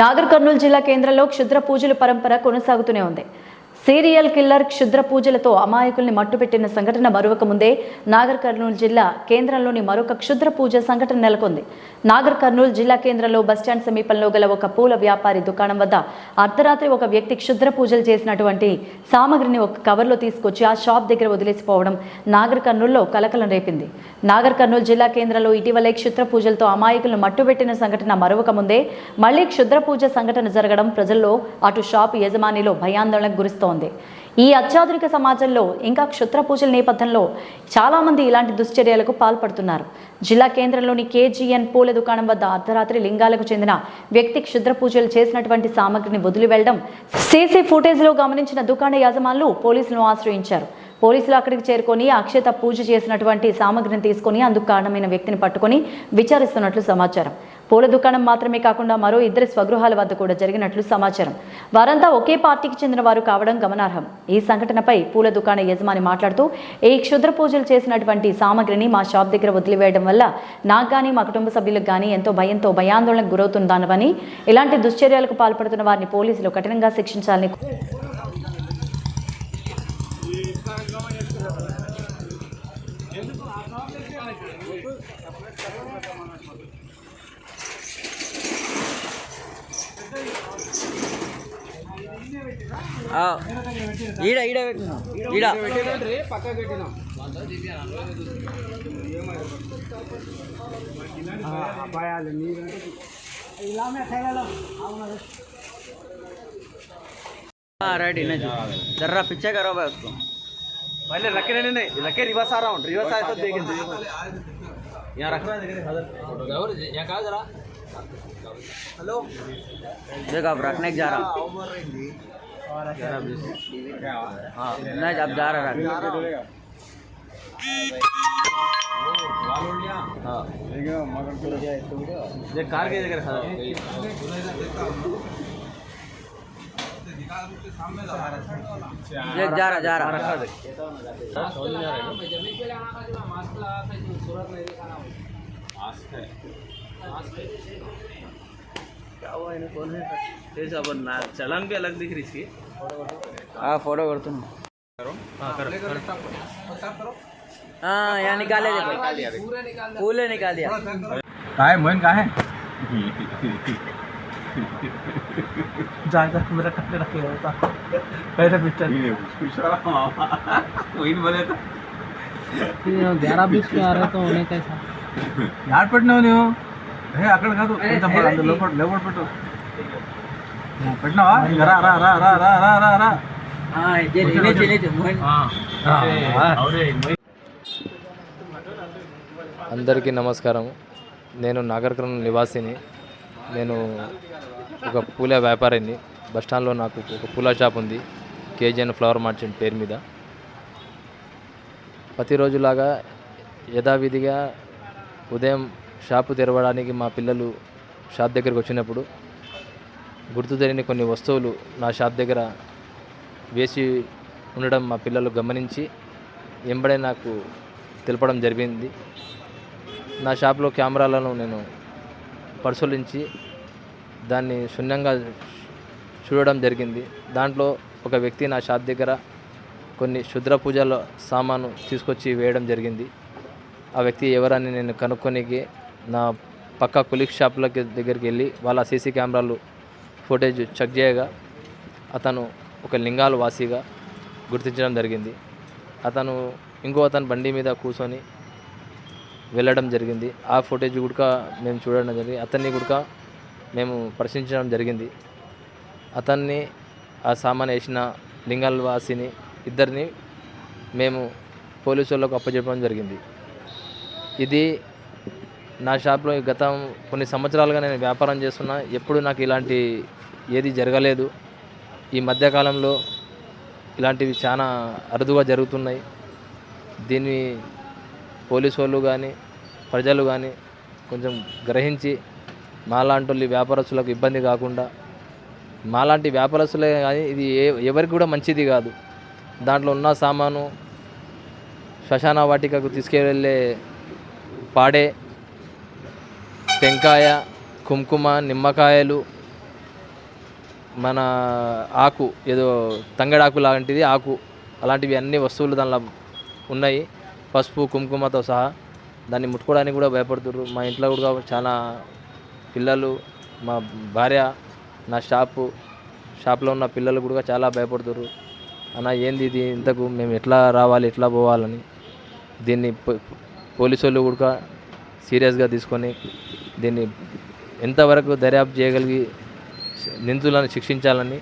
నాగర్ కర్నూలు జిల్లా కేంద్రంలో క్షుద్ర పూజల పరంపర కొనసాగుతూనే ఉంది. సీరియల్ కిల్లర్ క్షుద్ర పూజలతో అమాయకుల్ని మట్టుపెట్టిన సంఘటన మరొక ముందే నాగర్ కర్నూలు జిల్లా కేంద్రంలోని మరొక క్షుద్ర పూజ సంఘటన నెలకొంది. నాగర్ కర్నూలు జిల్లా కేంద్రంలో బస్టాండ్ సమీపంలో గల ఒక పూల వ్యాపారి దుకాణం వద్ద అర్ధరాత్రి ఒక వ్యక్తి క్షుద్ర పూజలు చేసినటువంటి సామగ్రిని ఒక కవర్లో తీసుకొచ్చి ఆ షాప్ దగ్గర వదిలేసిపోవడం నాగర్ కర్నూలులో కలకలం రేపింది. నాగర్ కర్నూలు జిల్లా కేంద్రంలో ఇటీవలే క్షుద్ర పూజలతో అమాయకులను మట్టుబెట్టిన సంఘటన మరొక ముందే మళ్ళీ క్షుద్ర పూజ సంఘటన జరగడం ప్రజల్లో అటు షాపు యజమానిలో భయాందోళనకు గురిస్తోంది. ఈ అత్యాధునిక సమాజంలో ఇంకా క్షుద్ర పూజల నేపథ్యంలో చాలామంది ఇలాంటి దుశ్చర్యలకు పాల్పడుతున్నారు. జిల్లా కేంద్రంలోని కేజీఎన్ పూల దుకాణం వద్ద అర్ధరాత్రి లింగాలకు చెందిన వ్యక్తి క్షుద్ర పూజలు చేసినటువంటి సామగ్రిని వదిలి వెళ్ళడం సీసీ ఫుటేజ్లో గమనించిన దుకాణ యజమానులు పోలీసులను ఆశ్రయించారు. పోలీసులు అక్కడికి చేరుకొని అక్షత పూజ చేసినటువంటి సామగ్రిని తీసుకొని అందుకు కారణమైన వ్యక్తిని పట్టుకొని విచారిస్తున్నట్లు సమాచారం. పూల దుకాణం మాత్రమే కాకుండా మరో ఇద్దరి స్వగృహాల వద్ద కూడా జరిగినట్లు సమాచారం. వారంతా ఒకే పార్టీకి చెందిన వారు కావడం గమనార్హం. ఈ సంఘటనపై పూల దుకాణ యజమాని మాట్లాడుతూ ఈ క్షుద్ర పూజలు చేసినటువంటి సామగ్రిని మా షాప్ దగ్గర వదిలివేయడం వల్ల నాకు కానీ మా కుటుంబ సభ్యులకు కానీ ఎంతో భయంతో భయాందోళనకు గురవుతుందానవని ఇలాంటి దుశ్చర్యలకు పాల్పడుతున్న వారిని పోలీసులు కఠినంగా శిక్షించాలని ఆ, ఈడ ఈడ పెట్టినాం ఈడ పెట్టినంటే పక్క పెట్టినాం అబ్బాయాలు మీరంటే ఇలానే తేగలం అవునా हाँ राइट इन्हें जो जरा पीछे करो भाई उसको पहले रखे नहीं नहीं रखे रिवर्स आ रहा हूँ रिवर्स आए तो देखें यहाँ रखना यहाँ कहा जरा हेलो। देखो अब रखने जा रहा हूँ। हाँ नहीं अब जा रहा रख हाँ। ये कार के जगह देख जा रहा जा रहा। रखा देख। क्या हुआ भी अलग दिख रही हाँ फ़ोटो कर। तुम हाँ यहाँ निकाले निकाल दिया। कहा है मोहन कहा है जाएगा मेरा कपड़े पहले पिक्चर बोले तो। था ग्यारह बीस में आ रहे तो कैसा? यार होने हो। అక్కడ కాదు. పెట్టు. పెట్టినావా? అందరికీ నమస్కారం నేను నాగర్కర్ణ నివాసిని. నేను ఒక పూల వ్యాపారిని. బస్టాండ్లో నాకు ఒక పూల షాప్ ఉంది. కేజీఎన్ ఫ్లవర్ మార్చెంట్ పేరు మీద. ప్రతిరోజులాగా యథావిధిగా ఉదయం షాపు తెరవడానికి మా పిల్లలు షాప్ దగ్గరికి వచ్చినప్పుడు గుర్తు తెలియని కొన్ని వస్తువులు నా షాప్ దగ్గర వేసి ఉండడం మా పిల్లలు గమనించి ఎంబడే నాకు తెలపడం జరిగింది. నా షాప్లో కెమెరాలను నేను పరిశీలించి దాన్ని శూన్యంగా చూడడం జరిగింది. దాంట్లో ఒక వ్యక్తి నా షాప్ దగ్గర కొన్ని క్షుద్ర పూజల సామాను తీసుకొచ్చి వేయడం జరిగింది. ఆ వ్యక్తి ఎవరని నేను కనుక్కొనికి నా పక్క కులిక్ షాప్లకి దగ్గరికి వెళ్ళి వాళ్ళ సీసీ కెమెరాలు ఫుటేజ్ చెక్ చేయగా అతను ఒక లింగాల వాసిగా గుర్తించడం జరిగింది. అతను ఇంకో అతను బండి మీద కూర్చొని వెళ్ళడం జరిగింది. ఆ ఫుటేజ్ కూడా మేము చూడడం జరిగింది. అతన్ని కూడా మేము ప్రశ్నించడం జరిగింది. అతన్ని ఆ సామాన్ వేసిన లింగాల వాసిని ఇద్దరిని మేము పోలీసు వాళ్ళకు అప్పచెప్పడం జరిగింది. ఇది నా షాప్లో గత కొన్ని సంవత్సరాలుగా నేను వ్యాపారం చేస్తున్నా. ఎప్పుడు నాకు ఇలాంటి ఏది జరగలేదు. ఈ మధ్యకాలంలో ఇలాంటివి చాలా అరుదుగా జరుగుతున్నాయి. దీన్ని పోలీసు వాళ్ళు కానీ ప్రజలు కానీ కొంచెం గ్రహించి మాలాంటి వ్యాపారస్తులకు ఇబ్బంది కాకుండా మాలాంటి వ్యాపారస్తులే కానీ ఇది ఏ ఎవరికి కూడా మంచిది కాదు. దాంట్లో ఉన్న సామాను శ్మశాన వాటికకు తీసుకెళ్ళే పాడే టెంకాయ కుంకుమ నిమ్మకాయలు మన ఆకు ఏదో తంగడాకు లాంటిది ఆకు అలాంటివి అన్ని వస్తువులు దానిలో ఉన్నాయి. పసుపు కుంకుమతో సహా దాన్ని ముట్టుకోవడానికి కూడా భయపడుతుండ్రు మా ఇంట్లో కూడా చాలా పిల్లలు మా భార్య నా షాపు షాప్లో ఉన్న పిల్లలు కూడా చాలా భయపడుతుండ్రు అన్న ఏంది ఇది? ఇంతకు మేము ఎట్లా రావాలి ఎట్లా పోవాలని? దీన్ని పోలీసు వాళ్ళు కూడా సీరియస్గా తీసుకొని దీన్ని ఎంతవరకు దర్యాప్తు చేయగలిగి నిందితులను శిక్షించాలని